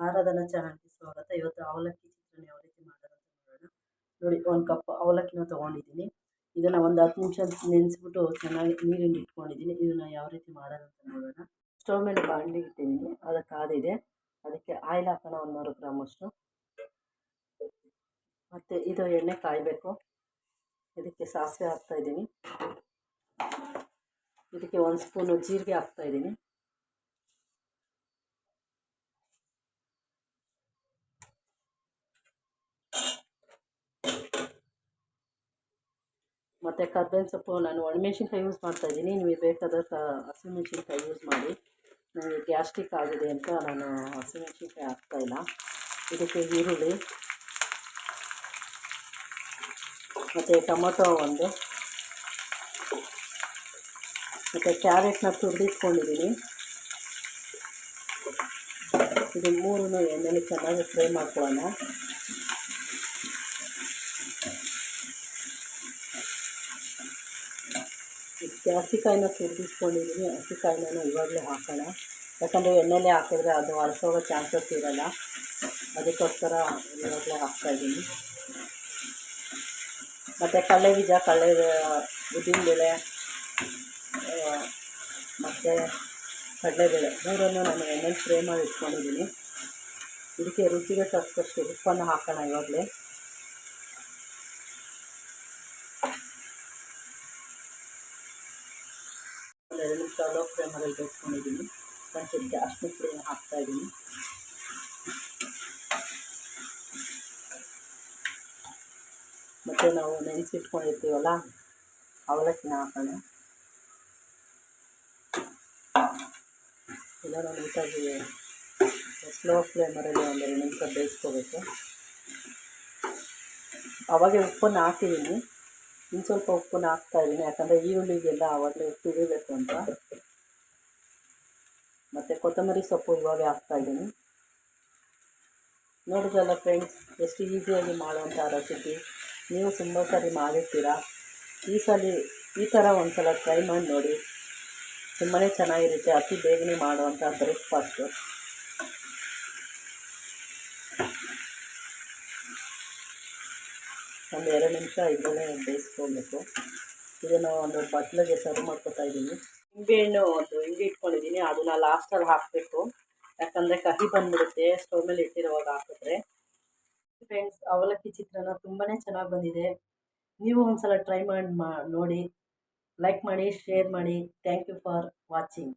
ಆರಾಧನಾ ಚಾನಲ್ಗೆ ಸ್ವಾಗತ. ಇವತ್ತು ಅವಲಕ್ಕಿ ಚಿತ್ರಾನ್ನ ಯಾವ ರೀತಿ ಮಾಡೋದಂತ ನೋಡೋಣ. ನೋಡಿ, ಒಂದು ಕಪ್ ಅವಲಕ್ಕಿನ ತೊಗೊಂಡಿದ್ದೀನಿ. ಇದನ್ನು ಒಂದು ಹತ್ತು ನಿಮಿಷ ನೆನೆಸ್ಬಿಟ್ಟು ಚೆನ್ನಾಗಿ ನೀರಿಂದ ಇಟ್ಕೊಂಡಿದ್ದೀನಿ. ಇದನ್ನು ಯಾವ ರೀತಿ ಮಾಡೋದಂತ ನೋಡೋಣ. ಸ್ಟವ್ ಮೇಲೆ ಬಾಂಡ್ಲಿ ಇಟ್ಟಿದ್ದೀನಿ. ಅದಕ್ಕೆ ಆದಿದೆ ಅದಕ್ಕೆ ಆಯಿಲ್ ಹಾಕೋಣ ಒಂದು ನೂರು ಗ್ರಾಮಷ್ಟು ಮತ್ತು ಇದು ಎಣ್ಣೆ ಕಾಯಬೇಕು. ಇದಕ್ಕೆ ಸಾಸಿವೆ ಹಾಕ್ತಾಯಿದ್ದೀನಿ ಇದಕ್ಕೆ ಒಂದು ಸ್ಪೂನು ಜೀರಿಗೆ ಹಾಕ್ತಾಯಿದ್ದೀನಿ ಮತ್ತು ಕರ್ಬೇವಿನ ಸೊಪ್ಪು ನಾನು ಒಣಮೆಣ್ಸಿನ್ಕಾಯಿ ಯೂಸ್ ಮಾಡ್ತಾಯಿದ್ದೀನಿ ನಿಮಗೆ ಬೇಕಾದ ಹಸಿಮೆಣ್ಸಿನ್ಕಾಯಿ ಯೂಸ್ ಮಾಡಿ. ನನಗೆ ಗ್ಯಾಸ್ಟ್ರಿಕ್ ಆಗಿದೆ ಅಂತ ನಾನು ಹಸಿಮೆಣ್ಸಿನ್ಕಾಯಿ ಹಾಕ್ತಾಯಿಲ್ಲ ಇದಕ್ಕೆ ಈರುಳ್ಳಿ, ಮತ್ತು ಟೊಮೊಟೊ ಒಂದು, ಮತ್ತು ಕ್ಯಾರೆಟ್ನ ತುರಿದಿಟ್ಕೊಂಡಿದ್ದೀನಿ ಇದು ಮೂರನ್ನು ಎಣ್ಣೆಲಿ ಚೆನ್ನಾಗಿ ಫ್ರೈ ಮಾಡ್ಕೊಳ್ಳೋಣ. ಹಸಿಕಾಯಿನ ತುರಿದಿಟ್ಕೊಂಡಿದ್ದೀನಿ ಹಸಿಕಾಯಿನ ಇವಾಗಲೇ ಹಾಕೋಣ. ಯಾಕಂದರೆ ಎಣ್ಣೆಲೇ ಹಾಕಿದ್ರೆ ಅದು ಅಳಿಸೋಗೋ ಚಾನ್ಸಸ್ ಇರೋಲ್ಲ. ಅದಕ್ಕೋಸ್ಕರ ಇವಾಗಲೇ ಹಾಕ್ತಾಯಿದ್ದೀನಿ ಮತ್ತು ಕಡಲೆ ಬೀಜ ಕಡಲೆ ಉದ್ದಿನಬೇಳೆ ಮತ್ತು ಕಡಲೆಬೇಳೆ ಮೂರನ್ನು ನಾನು ಎಣ್ಣೆಲಿ ಫ್ರೈ ಮಾಡಿ ಇಟ್ಕೊಂಡಿದ್ದೀನಿ ಇದಕ್ಕೆ ರುಚಿಗೆ ತಕ್ಕಷ್ಟು ಉಪ್ಪನ್ನು ಹಾಕೋಣ ಇವಾಗಲೇ. ಒಂದು ಎರಡು ನಿಮಿಷ ಲೋ ಫ್ಲೇಮಲ್ಲಿ ಬೇಯಿಸ್ಕೊಂಡಿದ್ದೀನಿ ಅಷ್ಟು ಜಾಸ್ತಿ ಹಾಕ್ತಾ ಇದ್ದೀನಿ. ಮತ್ತು ನಾವು ನೆನೆಸಿಟ್ಕೊಂಡಿರ್ತೀವಲ್ಲ, ಅವಲಕ್ಕಿನ ಹಾಕೋಣ ಎಲ್ಲರೂ ನೀಟಾಗಿ ಸ್ಲೋ ಫ್ಲೇಮರಲ್ಲಿ ಒಂದು ಎರಡು ನಿಮಿಷ ಬೇಯಿಸ್ಕೋಬೇಕು. ಅವಾಗೆ ಉಪ್ಪನ್ನು ಹಾಕಿದ್ದೀನಿ. ಇನ್ನು ಸ್ವಲ್ಪ ಉಪ್ಪನ್ನ ಹಾಕ್ತಾ ಇದ್ದೀನಿ. ಯಾಕಂದರೆ ಈರುಳ್ಳಿಗೆಲ್ಲ ಆವಾಗಲೇ ತಿಳಿಬೇಕು ಅಂತ. ಮತ್ತು ಕೊತ್ತಂಬರಿ ಸೊಪ್ಪು ಇವಾಗೆ ಹಾಕ್ತಾಯಿದ್ದೀನಿ ನೋಡಿದ್ರಲ್ಲ ಫ್ರೆಂಡ್ಸ್ ಎಷ್ಟು ಈಸಿಯಾಗಿ ಮಾಡುವಂಥ ರೆಸಿಪಿ ನೀವು ತುಂಬ ಸರಿ ಮಾಡಿರ್ತೀರಾ? ಈ ಸಲ ಈ ಥರ ಒಂದು ಸಲ ಟ್ರೈ ಮಾಡಿ ನೋಡಿ. ತುಂಬಾ ಚೆನ್ನಾಗಿರುತ್ತೆ. ಅತಿ ಬೇಗನೆ ಮಾಡುವಂಥ ಬ್ರೇಕ್ಫಾಸ್ಟು ಒಂದು ಎರಡು ನಿಮಿಷ ಇದನ್ನೇ ಬೇಯಿಸ್ಕೊಳ್ಬೇಕು. ಇದನ್ನು ಒಂದು ಬಟ್ಲಿಗೆ ಸರ್ವ್ ಮಾಡ್ಕೊತಾ ಇದ್ದೀನಿ. ನಿಂಬೆಹಣ್ಣು ಒಂದು ಹಿಂಡಿ ಇಟ್ಕೊಂಡಿದ್ದೀನಿ. ಅದನ್ನು ಲಾಸ್ಟಲ್ಲಿ ಹಾಕಬೇಕು. ಯಾಕಂದರೆ ಕಹಿ ಬಂದ್ಬಿಡುತ್ತೆ. ಸ್ಟವ್ ಮೇಲೆ ಇಟ್ಟಿರುವಾಗ ಹಾಕಿದ್ರೆ. ಫ್ರೆಂಡ್ಸ್ ಅವಲಕ್ಕಿ ಚಿತ್ರಾನ್ನ ತುಂಬಾ ಚೆನ್ನಾಗಿ ಬಂದಿದೆ. ನೀವು ಒಂದ್ಸಲ ಟ್ರೈ ಮಾಡಿ ನೋಡಿ. ಲೈಕ್ ಮಾಡಿ ಶೇರ್ ಮಾಡಿ. Thank you for watching